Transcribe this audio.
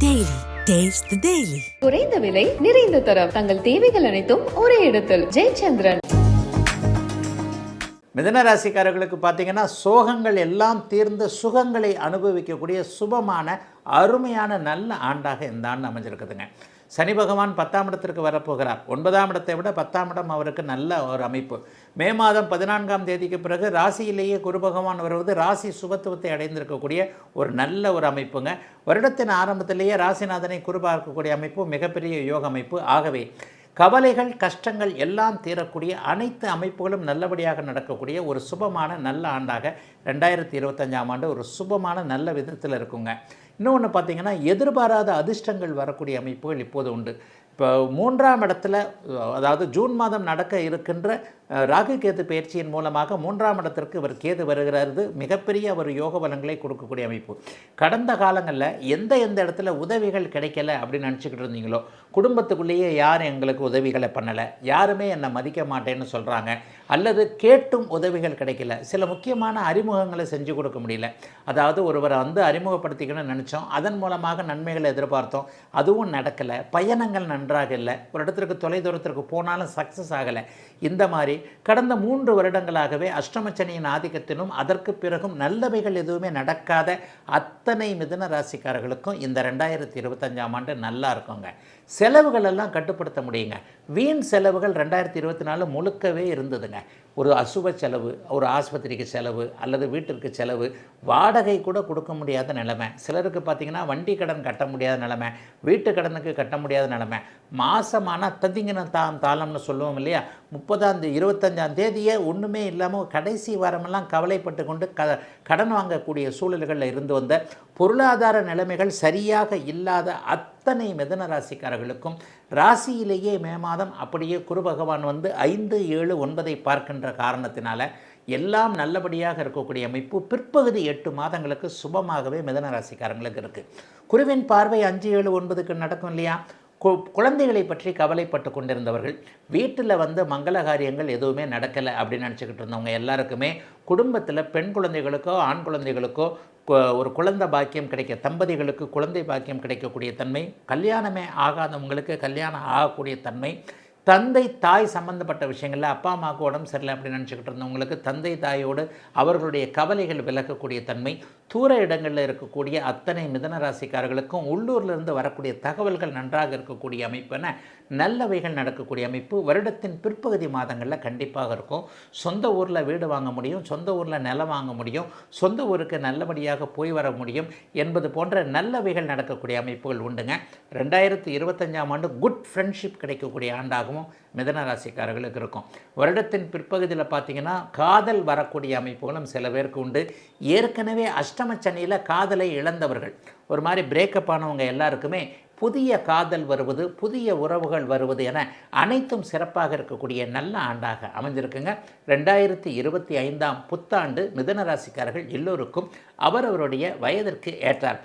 Taste the Daily. குறைந்த விலை நிறைந்த தரம். தங்கள் தேவைகள் அனைத்தும் ஒரே இடத்தில். ஜெயச்சந்திரன். மிதன ராசிக்காரர்களுக்கு பார்த்தீங்கன்னா சோகங்கள் எல்லாம் தீர்ந்து சுகங்களை அனுபவிக்கக்கூடிய சுபமான அருமையான நல்ல ஆண்டாக இந்த ஆண்டு அமைஞ்சிருக்குதுங்க. சனி பகவான் பத்தாம் இடத்திற்கு வரப்போகிறார். ஒன்பதாம் இடத்தை விட பத்தாம் இடம் அவருக்கு நல்ல ஒரு அமைப்பு. மே மாதம் பதினான்காம் தேதிக்கு பிறகு ராசியிலேயே குரு பகவான் வருவது ராசி சுபத்துவத்தை அடைந்திருக்கக்கூடிய ஒரு நல்ல ஒரு அமைப்புங்க. வருடத்தின் ஆரம்பத்திலேயே ராசிநாதனை குரு பார்க்கக்கூடிய அமைப்பு மிகப்பெரிய யோக அமைப்பு. ஆகவே கவலைகள் கஷ்டங்கள் எல்லாம் தீரக்கூடிய அனைத்து அமைப்புகளும் நல்லபடியாக நடக்கக்கூடிய ஒரு சுபமான நல்ல ஆண்டாக ரெண்டாயிரத்தி இருபத்தஞ்சாம் ஆண்டு ஒரு சுபமான நல்ல விதத்தில் இருக்குங்க. இன்னொன்று பார்த்தீங்கன்னா எதிர்பாராத அதிர்ஷ்டங்கள் வரக்கூடிய அமைப்புகள் இப்போது உண்டு. இப்போ மூன்றாம் இடத்துல அதாவது ஜூன் மாதம் நடக்க இருக்கின்ற ராகு கேது பயிற்சியின் மூலமாக மூன்றாம் இடத்திற்கு இவர் கேது வருகிறது மிகப்பெரிய ஒரு யோக பலங்களை கொடுக்கக்கூடிய அமைப்பு. கடந்த காலங்களில் எந்த எந்த இடத்துல உதவிகள் கிடைக்கல அப்படின்னு நினச்சிக்கிட்டு இருந்தீங்களோ குடும்பத்துக்குள்ளேயே யாரும் எங்களுக்கு உதவிகளை பண்ணலை? யாருமே என்னை மதிக்க மாட்டேன்னு சொல்கிறாங்க அல்லது கேட்டும் உதவிகள் கிடைக்கல. சில முக்கியமான அறிமுகங்களை செஞ்சு கொடுக்க முடியல. அதாவது ஒருவரை வந்து அறிமுகப்படுத்திக்கணும்னு நினச்சோம். அதன் மூலமாக நன்மைகளை எதிர்பார்த்தோம். அதுவும் நடக்கலை. பயணங்கள் நன்றாக இல்லை. ஒரு இடத்திற்கு தொலைதூரத்திற்கு போனாலும் சக்ஸஸ் ஆகலை. இந்த மாதிரி கடந்த மூன்று வருடங்களாகவே அஷ்டமச்சனியின் ஆதிக்கத்திலும் அதற்கு பிறகும் நல்லவைகள் எதுவுமே நடக்காத அத்தனை மிதுன ராசிக்காரர்களுக்கும் இந்த ரெண்டாயிரத்தி இருபத்தஞ்சாம் ஆண்டு நல்லா இருக்குங்க. செலவுகள் எல்லாம் கட்டுப்படுத்த முடியுங்க. வீண் செலவுகள் ரெண்டாயிரத்தி இருபத்தி நாலு முழுக்கவே இருந்ததுங்க. ஒரு அசுப செலவு ஒரு ஆஸ்பத்திரிக்கு செலவு அல்லது வீட்டிற்கு செலவு வாடகை கூட கொடுக்க முடியாத நிலைமை. சிலருக்கு பார்த்தீங்கன்னா வண்டி கடன் கட்ட முடியாத நிலைமை வீட்டு கடனுக்கு கட்ட முடியாத நிலைமை. மாதமான தந்திங்கின தாம் தாளம்னு சொல்லுவோம் இல்லையா? முப்பதாம் தேதி இருபத்தஞ்சாம் தேதியே ஒன்றுமே இல்லாமல் கடைசி வாரமெல்லாம் கவலைப்பட்டு கொண்டு க கடன் வாங்கக்கூடிய சூழல்களில் இருந்து வந்த பொருளாதார நிலைமைகள் சரியாக இல்லாத அத்தனை மிதன ராசிக்காரர்களுக்கும் ராசியிலேயே மே மாதம் அப்படியே குரு பகவான் வந்து ஐந்து ஏழு ஒன்பதை பார்க்கின்ற காரணத்தினால எல்லாம் நல்லபடியாக இருக்கக்கூடிய அமைப்பு பிற்பகுதி எட்டு மாதங்களுக்கு சுபமாகவே மிதன ராசிக்காரங்களுக்கு இருக்குது குருவின் பார்வை அஞ்சு ஏழு ஒன்பதுக்கு நடக்கும் இல்லையா? குழந்தைகளை பற்றி கவலைப்பட்டு கொண்டிருந்தவர்கள் வீட்டில் வந்து மங்கள காரியங்கள் எதுவுமே நடக்கலை அப்படின்னு நினச்சிக்கிட்டு இருந்தவங்க எல்லாருக்குமே குடும்பத்தில் பெண் குழந்தைகளுக்கோ ஆண் குழந்தைகளுக்கோ ஒரு குழந்தை பாக்கியம் கிடைக்க தம்பதிகளுக்கு குழந்தை பாக்கியம் கிடைக்கக்கூடிய தன்மை கல்யாணமே ஆகாதவங்களுக்கு கல்யாணம் ஆகக்கூடிய தன்மை தந்தை தாய் சம்பந்தப்பட்ட விஷயங்களில் அப்பா அம்மாவுக்கு உடம்பு சரியில்லை அப்படின்னு நினச்சிக்கிட்டு இருந்தவங்களுக்கு தந்தை தாயோடு அவர்களுடைய கவலைகள் விலகக்கூடிய தன்மை தூர இடங்களில் இருக்கக்கூடிய அத்தனை மிதன ராசிக்காரர்களுக்கும் உள்ளூர்லேருந்து வரக்கூடிய தகவல்கள் நன்றாக இருக்கக்கூடிய அமைப்புன நல்லவைகள் நடக்கக்கூடிய அமைப்பு. வருடத்தின் பிற்பகுதி மாதங்களில் கண்டிப்பாக இருக்கும். சொந்த ஊரில் வீடு வாங்க முடியும். சொந்த ஊரில் நிலம் வாங்க முடியும். சொந்த ஊருக்கு நல்லபடியாக போய் வர முடியும் என்பது போன்ற நல்லவைகள் நடக்கக்கூடிய அமைப்புகள் உண்டுங்க. ரெண்டாயிரத்தி இருபத்தஞ்சாம் ஆண்டு குட் ஃப்ரெண்ட்ஷிப் கிடைக்கக்கூடிய ஆண்டாகும் ஆண்டாகவும் மிதன ராசிக்காரர்களுக்கு இருக்கும். வருடத்தின் பிற்பகுதியில் பார்த்தீங்கன்னா காதல் வரக்கூடிய அமைப்புகளும் சில பேருக்கு உண்டு. ஏற்கனவே அஷ்டம சனியில் காதலை இழந்தவர்கள். ஒரு மாதிரி பிரேக்கப் ஆனவங்க எல்லாருக்குமே புதிய காதல் வருவது புதிய உறவுகள் வருவது என அனைத்தும் சிறப்பாக இருக்கக்கூடிய நல்ல ஆண்டாக அமைஞ்சிருக்குங்க. ரெண்டாயிரத்தி இருபத்தி ஐந்தாம் புத்தாண்டு மிதன ராசிக்காரர்கள் எல்லோருக்கும் அவரவருடைய வயதிற்கு ஏற்றாற்